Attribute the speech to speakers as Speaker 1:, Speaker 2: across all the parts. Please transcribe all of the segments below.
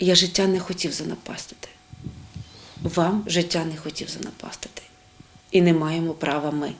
Speaker 1: Я життя не хотів занапастити. Вам життя не хотів занапастити. І не маємо права ми.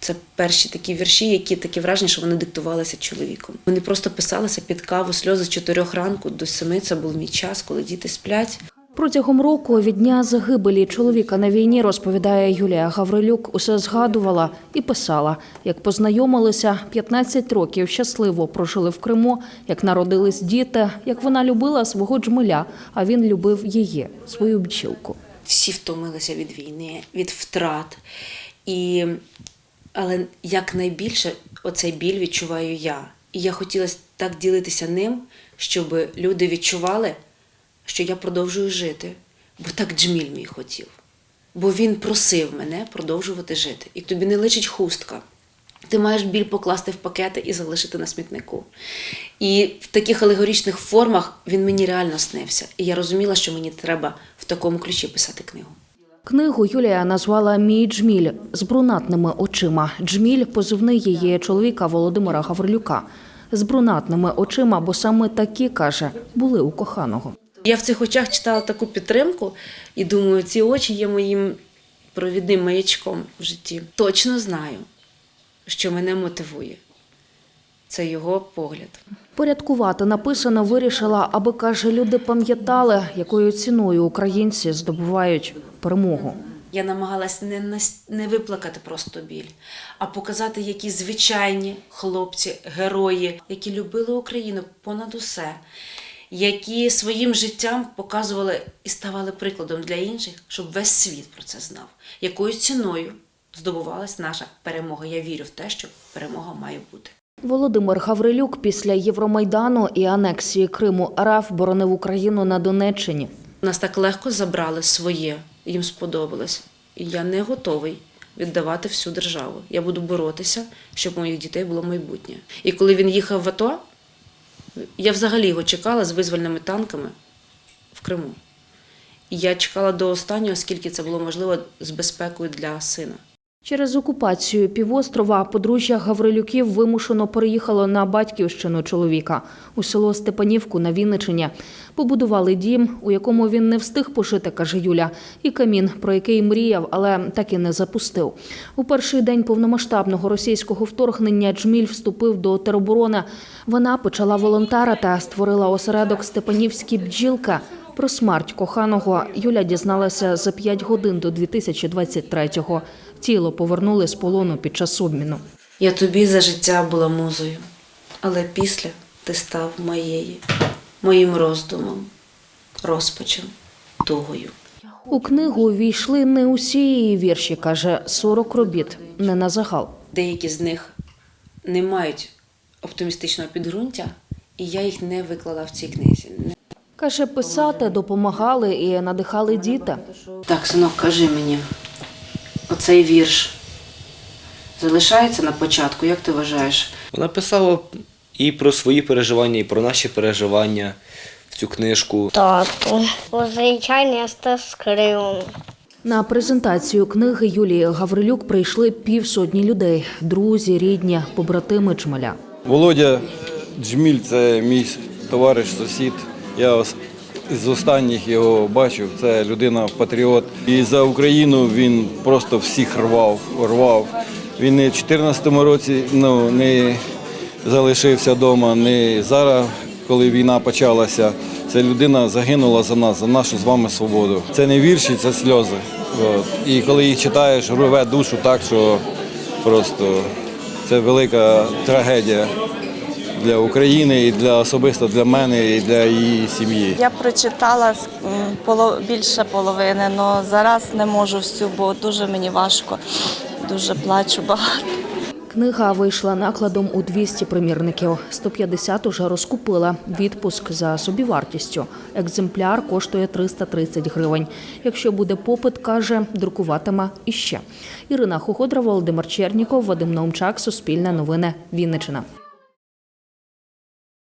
Speaker 1: Це перші такі вірші, які такі враження, що вони диктувалися чоловіком. Вони просто писалися під каву сльози з чотирьох ранку до семи. Це був мій час, коли діти сплять.
Speaker 2: Протягом року від дня загибелі чоловіка на війні розповідає Юлія Гаврилюк. Усе згадувала і писала, як познайомилися 15 років щасливо прожили в Криму, як народились діти, як вона любила свого джмеля, а він любив її, свою бджілку.
Speaker 1: Всі втомилися від війни, від втрат. І... Але якнайбільше оцей біль відчуваю я. І я хотіла так ділитися ним, щоб люди відчували, що я продовжую жити. Бо так джміль мій хотів. Бо він просив мене продовжувати жити. І тобі не личить хустка. Ти маєш біль покласти в пакети і залишити на смітнику. І в таких алегоричних формах він мені реально снився. І я розуміла, що мені треба в такому ключі писати книгу.
Speaker 2: Книгу Юлія назвала Мій Джміль з брунатними очима. Джміль позивний її чоловіка Володимира Гаврилюка. З брунатними очима, бо саме такі каже, були у коханого.
Speaker 1: Я в цих очах читала таку підтримку і думаю, ці очі є моїм провідним маячком в житті. Точно знаю, що мене мотивує. Це його погляд.
Speaker 2: Порядкувати написано вирішила, аби каже, люди пам'ятали, якою ціною українці здобувають перемогу.
Speaker 1: Я намагалась не, нас- не виплакати просто біль, а показати, які звичайні хлопці, герої, які любили Україну понад усе, які своїм життям показували і ставали прикладом для інших, щоб весь світ про це знав, якою ціною здобувалась наша перемога. Я вірю в те, що перемога має бути.
Speaker 2: Володимир Гаврилюк після Євромайдану і анексії Криму РФ боронив Україну на Донеччині.
Speaker 1: Нас так легко забрали своє, їм сподобалось. І я не готовий віддавати всю державу. Я буду боротися, щоб у моїх дітей було майбутнє. І коли він їхав в АТО, я взагалі його чекала з визвольними танками в Криму. Я чекала до останнього, скільки це було можливо з безпекою для сина.
Speaker 2: Через окупацію півострова подружжя Гаврилюків вимушено переїхало на батьківщину чоловіка у село Степанівку на Вінничині. Побудували дім, у якому він не встиг пожити, каже Юля, і камін, про який мріяв, але так і не запустив. У перший день повномасштабного російського вторгнення Джміль вступив до тероборони. Вона почала волонтерити, а створила осередок Степанівські бджілка. Про смерть коханого Юля дізналася за 5 годин до 2023-го. Тіло повернули з полону під час обміну.
Speaker 1: Я тобі за життя була музою, але після ти став моєю, моїм роздумом, розпачем, тугою.
Speaker 2: У книгу увійшли не усі її вірші, каже 40 робіт, не на загал.
Speaker 1: Деякі з них не мають оптимістичного підґрунтя, і я їх не виклала в цій книзі.
Speaker 2: Каже, писати допомагали і надихали діти.
Speaker 1: Так, синок, кажи мені, оцей вірш залишається на початку, як ти вважаєш?
Speaker 3: Вона писала і про свої переживання, і про наші переживання в цю книжку.
Speaker 4: Тату. Звичайно, я з Криму.
Speaker 2: На презентацію книги Юлії Гаврилюк прийшли півсотні людей: друзі, рідні, побратими Чмеля.
Speaker 5: Володя Джміль це мій товариш, сусід. Я з останніх його бачив. Це людина патріот. І за Україну він просто всіх рвав, рвав. Він і в 2014 році ну, не залишився вдома, не зараз, коли війна почалася. Ця людина загинула за нас, за нашу з вами свободу. Це не вірші, це сльози. От. І коли їх читаєш, рве душу так, що просто це велика трагедія для України і для особисто для мене, і для її сім'ї.
Speaker 6: Я прочитала з- поло- більше половини, але зараз не можу всю, бо дуже мені важко, дуже плачу багато.
Speaker 2: Книга вийшла накладом у 200 примірників. 150 уже розкупила. Відпуск за собівартістю. Екземпляр коштує 330 гривень. Якщо буде попит, каже, друкуватиме іще. Ірина Хуходра, Володимир Черніков, Вадим Наумчак, Суспільне новини, Вінниччина.